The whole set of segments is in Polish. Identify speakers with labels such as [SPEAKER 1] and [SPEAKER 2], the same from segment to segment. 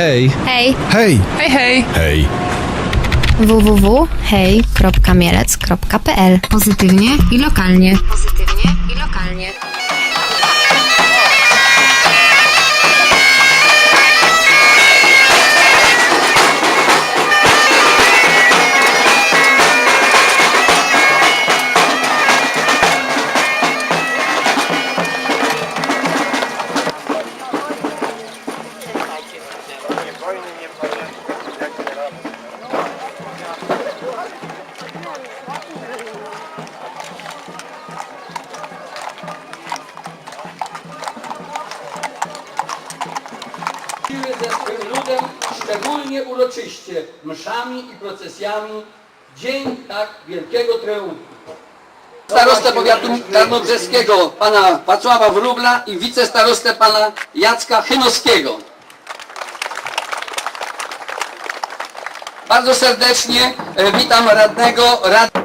[SPEAKER 1] Hej,
[SPEAKER 2] Hej,
[SPEAKER 1] hej,
[SPEAKER 3] Hej, hej!
[SPEAKER 1] hej.
[SPEAKER 2] www.hej.mielec.pl Pozytywnie i lokalnie. Pozytywnie i lokalnie.
[SPEAKER 4] Mszami i procesjami dzień tak wielkiego triumfu. Starostę powiatu tarnobrzeskiego pana Wacława Wróbla i wicestarostę pana Jacka Chynowskiego. Bardzo serdecznie e, witam radnego rad...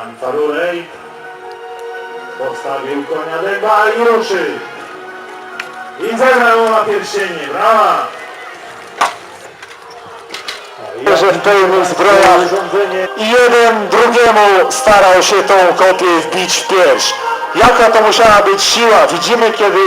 [SPEAKER 5] Jan Farulej postawił konia dęba i ruszy. I zagrał na pierścienie. Brawa!
[SPEAKER 6] że w pełnych zbrojach i jeden drugiemu starał się tą kopię wbić w pierś. Jaka to musiała być siła? Widzimy, kiedy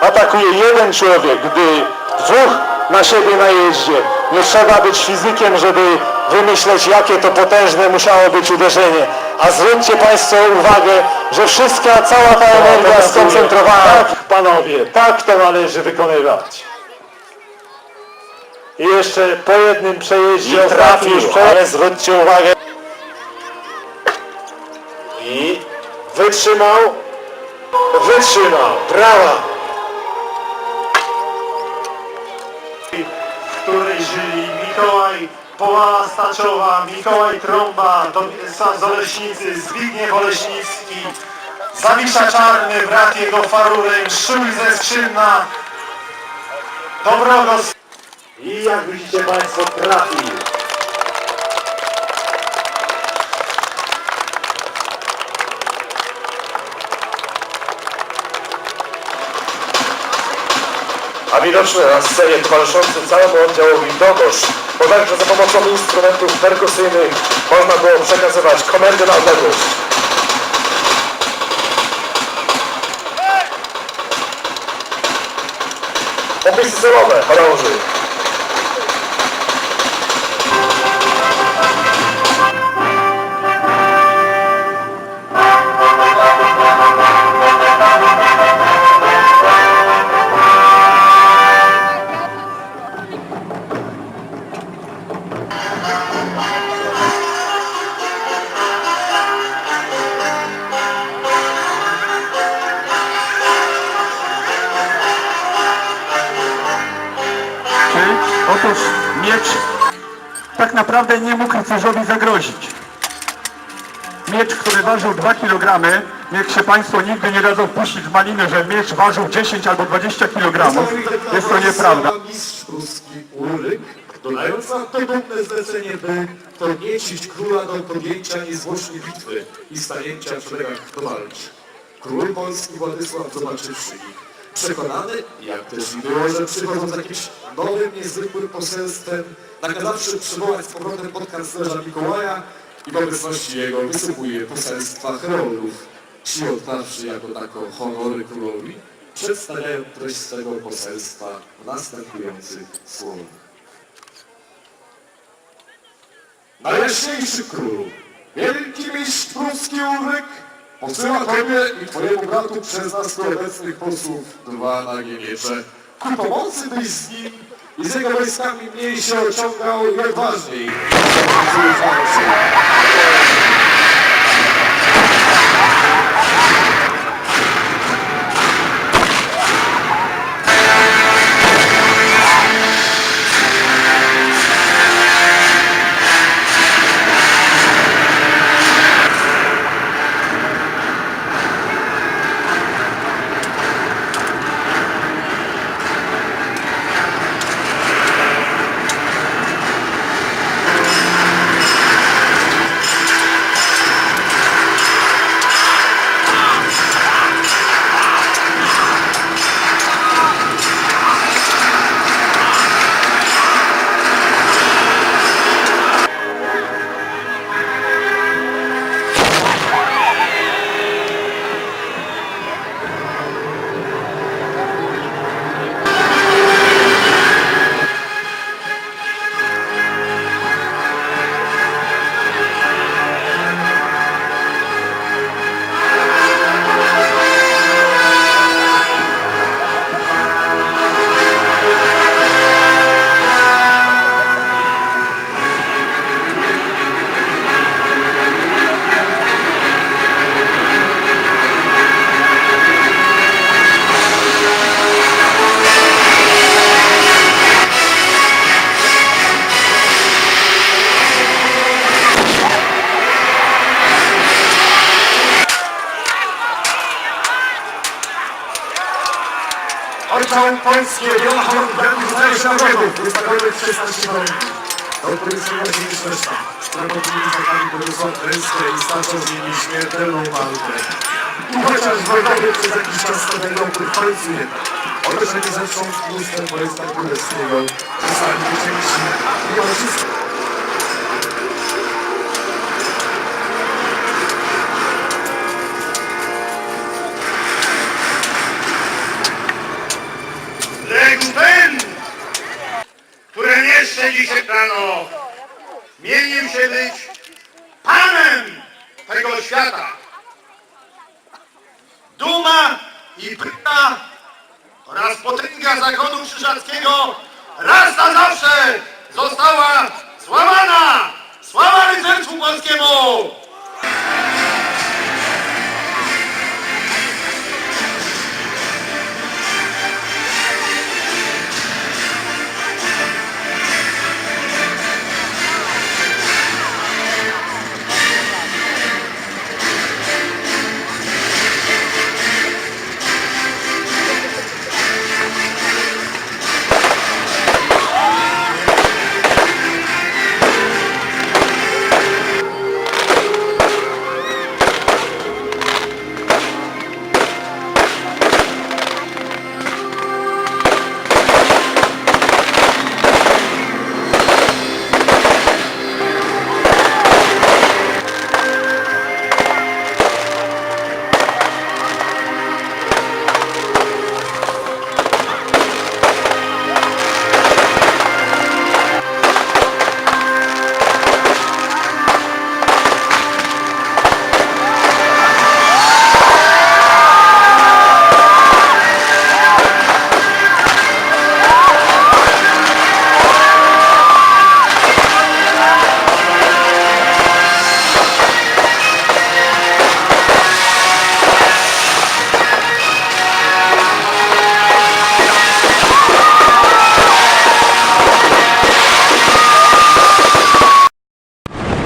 [SPEAKER 6] atakuje jeden człowiek, gdy dwóch na siebie najeździe. Nie trzeba być fizykiem, żeby wymyśleć, jakie to potężne musiało być uderzenie. A zwróćcie Państwo uwagę, że wszystka, cała ta energia skoncentrowana.
[SPEAKER 5] Tak, panowie, tak to należy wykonywać. I jeszcze po jednym przejeździe
[SPEAKER 6] I trafił, ale zwróćcie uwagę,
[SPEAKER 5] i wytrzymał, wytrzymał, brawa! W której żyli Mikołaj Połała Staczowa, Mikołaj Trąba, Dom- Zoleśnicy, Zbigniew Oleśnicki, Zawisza Czarny, brat jego Farulej, Szczuj ze Skrzynna, Dobrogos. I jak widzicie Państwo trafił.
[SPEAKER 7] A widoczny na scenie towarzyszący całemu oddziałowi Dogosz, bo także za pomocą instrumentów perkusyjnych można było przekazywać komendy na odległość. Opisy celowe, chorąży.
[SPEAKER 6] Otóż miecz tak naprawdę nie mógł rycerzowi zagrozić. Miecz, który ważył 2 kg, niech się Państwo nigdy nie dadzą wpuścić w maliny, że miecz ważył 10 albo 20 kg. Jest to nieprawda.
[SPEAKER 8] Podniecić króla do podjęcia bitwy i stanięcia w szeregach do walki. Król polski Władysław zobaczywszy ich, przekonany, jak też było, że przychodzą z jakimś nowym, niezwykłym poselstwem, nakazawszy przywołać z powrotem pod kanclerza Mikołaja i w obecności jego wysypuje poselstwa heroldów. Ci jako tako honory królowi, przedstawiają treść swego poselstwa w następujących słowach. Najjaśniejszy królu, wielki mistrz pruski Ulryk, Posyła Tobie i Twojemu bratu przez nas tu obecnych posłów dwa nagie miecze. Ku pomocy byś z nim i z jego wojskami mniej się ociągał i odważniej. Zobaczył walce.
[SPEAKER 5] Oddział polskie, Wielachor, Bratów Zależy Narodów, wystawionych w 16 rolników. Do powiedzenia się niż reszta. Robotnicy zakali Bogusław Ręskę i starczą z nimi śmiertelną walkę. I chociaż wojnowie przez jakiś czas stawiają w końcu jednak. Otoczeni zewsząd tłustem wojska królewskiego, zostali wycięci i one wszystko.
[SPEAKER 1] Dzisiaj rano mienił się być Panem tego świata. Duma i pryta oraz potęga zakonu krzyżackiego raz na zawsze została złamana. Sława rycerstwu polskiemu!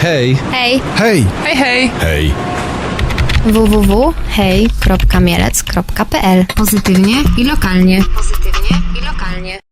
[SPEAKER 3] Hej,
[SPEAKER 2] Hej!
[SPEAKER 3] hej,
[SPEAKER 2] Hej, hej!
[SPEAKER 3] hej.
[SPEAKER 2] www.hej.mielec.pl Pozytywnie i lokalnie. Pozytywnie i lokalnie.